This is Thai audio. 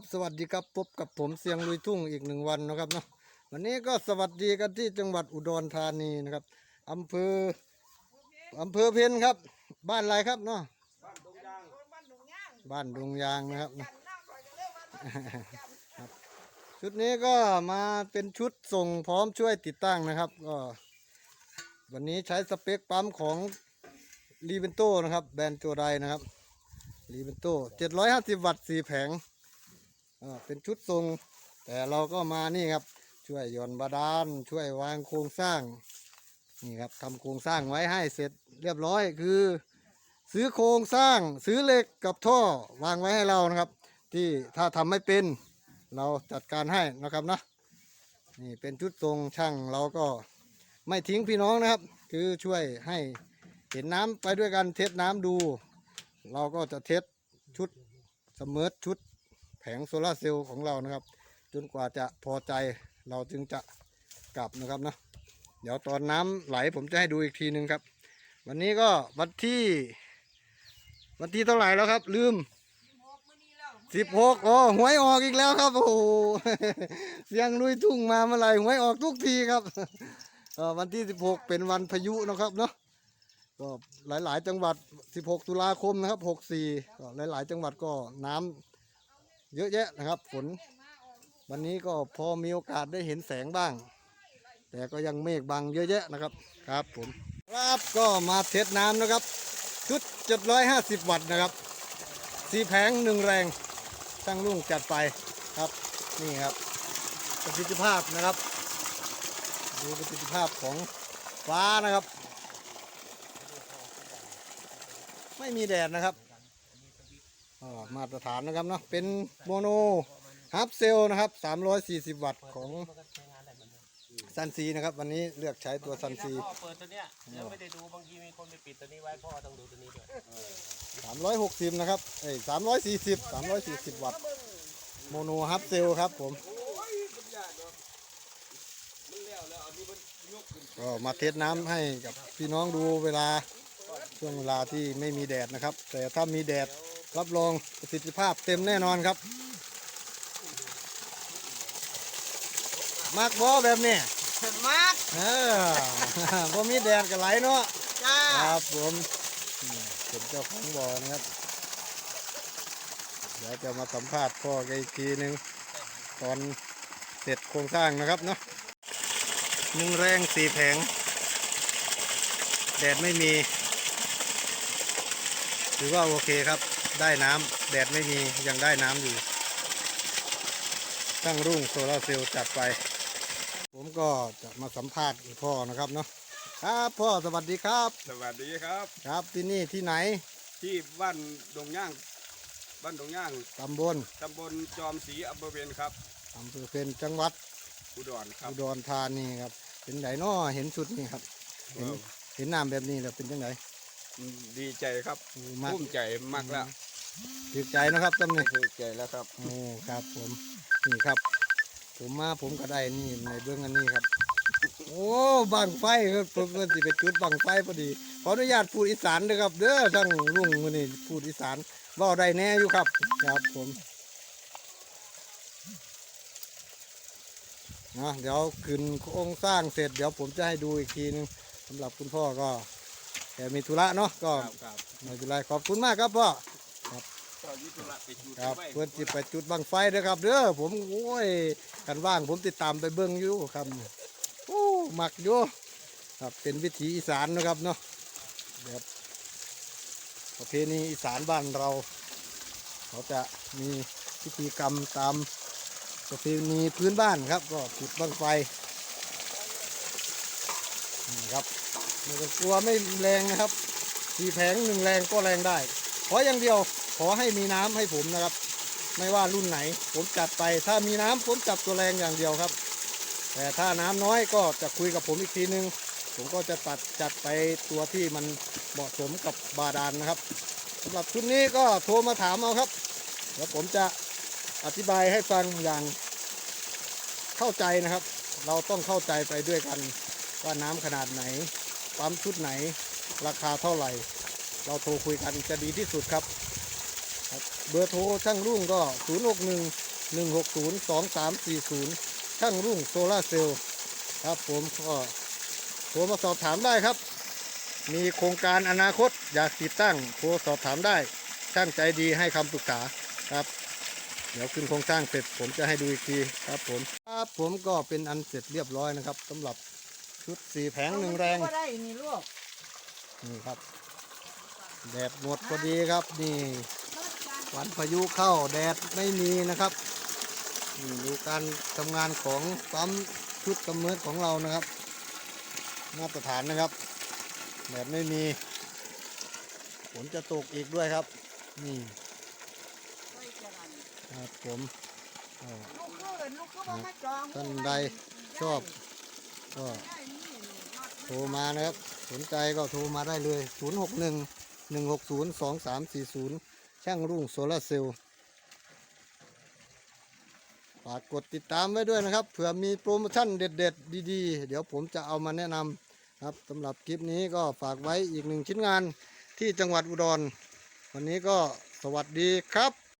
บสวัสดีครับพบกับผมเสียงลุยทุ่งอีกหนึ่งวันนะครับเนาะวันนี้ก็สวัสดีกันที่จังหวัดอุดรธานีนะครับอำเภออำเภอเพนครับ บ้านอะไรครับเนาะบ้านดงยางนะครับชุดนี้ก็มาเป็นชุดส่งพร้อมช่วยติดตั้งนะครับก็วันนี้ใช้สเปคปั๊มของรีเบนโตนะครับ แบรนด์ตัวใดนะครับรีเบนโต750 วัตต์4แผงอ่า เป็นชุดทรง แต่เราก็มานี่ครับ ช่วยย่อนบาดาลช่วยวางโครงสร้าง นี่ครับทำโครงสร้างไว้ให้เสร็จเรียบร้อยคือ ซื้อโครงสร้างซื้อเหล็กกับท่อวางไว้ให้เรานะครับ ที่ถ้าทำไม่เป็นเราจัดการให้นะครับนะนี่เป็นชุดทรงช่างเราก็ไม่ทิ้งพี่น้องนะครับ คือช่วยให้เห็นน้ำไปด้วยกันเทสน้ำดู เราก็จะเทสชุดเสมอชุด แผงโซลาเซลล์ของเรานะครับ จนกว่าจะพอใจเราจึงจะกลับนะครับนะเดี๋ยวตอนน้ำไหลผมจะให้ดูอีกทีหนึ่งครับ วันนี้ก็วันที่ วันที่เท่าไหร่แล้วครับ ลืมสิบหกโอ้หวยออกอีกแล้วครับโอ้โหเสียงลุยทุ่งมาเมื่อไหร่หวยออกทุกทีครับวันที่สิบหกเป็นวันพายุนะครับเนาะก็หลาย ๆ จังหวัดสิบหกตุลาคมนะครับหกสี่ก็หลาย ๆ จังหวัดก็น้ำ เยอะแยะนะครับ ฝน วันนี้ก็พอมีโอกาสได้เห็นแสงบ้าง แต่ก็ยังเมฆบังเยอะแยะนะครับครับผมครับก็มาเทสน้ำนะครับชุด750 วัตต์นะครับสีแผงหนึ่งแรงช่างลุงจัดไปครับนี่ครับประสิทธิภาพนะครับ ดูประสิทธิภาพของฟ้านะครับ ไม่มีแดดนะครับ อ่ามาตรฐานนะครับเนาะเป็นโมโนฮับเซลนะครับ 340 วัตต์ของซันซีนะครับ วันนี้เลือกใช้ตัวซันซีพ่อเปิดตัวเนี้ยยังไม่ได้ดูบางทีมีคนไปปิดตัวนี้ไว้พ่อต้องดูตัวนี้ด้วย360 นะครับเอ้ย340 340 วัตต์โมโนฮับเซลครับผมก็มาเทสน้ำให้กับพี่น้องดูเวลาช่วงเวลาที่ไม่มีแดดนะครับ แต่ถ้ามีแดด รับรองประสิทธิภาพเต็มแน่นอนครับ มากบอแบบนี้มากเออพอมีแดดก็ไหลเนาะจ้าครับผมนี่เป็นเจ้าของบ่อนะครับ เดี๋ยวจะมาสัมภาษณ์พ่อแกอีกทีหนึ่งตอนเสร็จโครงสร้างนะครับเนาะหนึ่งแรงสี่แผง แดดไม่มี ถือว่าโอเคครับ ได้น้ำแดดไม่มียังได้น้ำอยู่ ตั้งรุ่งโซลาร์เซลล์จัดไป ผมก็จะมาสัมภาษณ์พ่อนะครับเนาะครับพ่อสวัสดีครับ สวัสดีครับ ครับที่นี่ที่ไหนที่บ้านดงย่าง บ้านดงย่างตำบลตำบลจอมศรีอำเภอเวียนครับอำเภอเป็นจังหวัดอุดรครับอุดรธานีครับเป็นไหนน้อเห็นชุดนี้ครับ เห็นเออเห็นน้ำแบบนี้แล้วเป็นยังไง ดีใจครับมากภูมิใจมากแล้วถือใจนะครับตำนี้ภูมิใจแล้วครับโอ้ครับผมนี่ครับ ผมมาผมก็ได้นี่ในเบื้องอันนี้ครับ โอ้บังไฟครับเพื่อนสิเป็นจุดบังไฟพอดีขออนุญาตพูดอีสานด้วยครับเด้อทั้งลุงมือนี่พูดอีสานเว่าได้แน่อยู่ครับ ครับผมนะเดี๋ยวขึ้นโครงสร้างเสร็จเดี๋ยวผมจะให้ดูอีกทีนึงสำหรับคุณพ่อก็แก มีธุระเนาะก็ครับครับไม่เป็นไรขอบคุณมากครับพ่อก็ยุติละไปอยู่ครับด้วยเพื่อนจิไปจุดบังไฟเด้อครับเด้อผมโอ้ยกันว่างผมติดตามไปเบิ้งอยู่ครับโอ้มักอยู่ครับเป็นวิถีอีสานนะครับเนาะแบบประเพณีอีสานบ้านเรา เขาจะมีพิธีกรรมตามประเพณีพื้นบ้านครับ ก็จุดบังไฟนี่ครับ ไม่ต้องกลัวไม่แรงนะครับสีแผงหนึ่งแรงก็แรงได้ ขออย่างเดียวขอให้มีน้ำให้ผมนะครับ ไม่ว่ารุ่นไหน ผมจัดไป ถ้ามีน้ำผมจับตัวแรงอย่างเดียวครับ แต่ถ้าน้ำน้อยก็จะคุยกับผมอีกทีนึง ผมก็จะตัดจัดไปตัวที่มันเหมาะสมกับบาดาลนะครับสำหรับชุดนี้ก็โทรมาถามเอาครับเดี๋ยวผมจะอธิบายให้ฟังอย่างเข้าใจนะครับ เราต้องเข้าใจไปด้วยกันว่าน้ำขนาดไหน ปั๊มชุดไหน ราคาเท่าไหร่ เราโทรคุยกันจะดีที่สุดครับ เบอร์โทรช่างรุ่งก็ 0 6 1 160 2340 ช่างรุ่งโซลาร์เซลล์ครับผมก็โทรมาสอบถามได้ครับ มีโครงการอนาคตอยากติดตั้งโทรสอบถามได้ ช่างใจดีให้คำปรึกษาครับ เดี๋ยวขึ้นโครงสร้างเสร็จผมจะให้ดูอีกทีครับผม ครับผมก็เป็นอันเสร็จเรียบร้อยนะครับสำหรับ ชุดสีแผงหนึ่งแรง ก็ได้นี่ลูกนี่ครับ แดดหมดพอดีครับนี่วันพายุเข้าแดดไม่มีนะครับนี่ดูการทำงานของปั๊มชุดกำเนิดของเรานะครับ มาตรฐานนะครับแดดไม่มีฝนจะตกอีกด้วยครับ นี่ครับผมก็ลูกคือลูกคือบ่มาจองท่านใดชอบ ก็โทรมานะครับ สนใจก็โทรมาได้เลย 061 160 2340 ช่างรุ่งโซลาเซลล์ฝากกดติดตามไว้ด้วยนะครับ เผื่อมีโปรโมชั่นเด็ด ๆ ดีๆ เดี๋ยวผมจะเอามาแนะนำครับสำหรับคลิปนี้ก็ฝากไว้อีกหนึ่งชิ้นงานที่จังหวัดอุดร วันนี้ก็สวัสดีครับ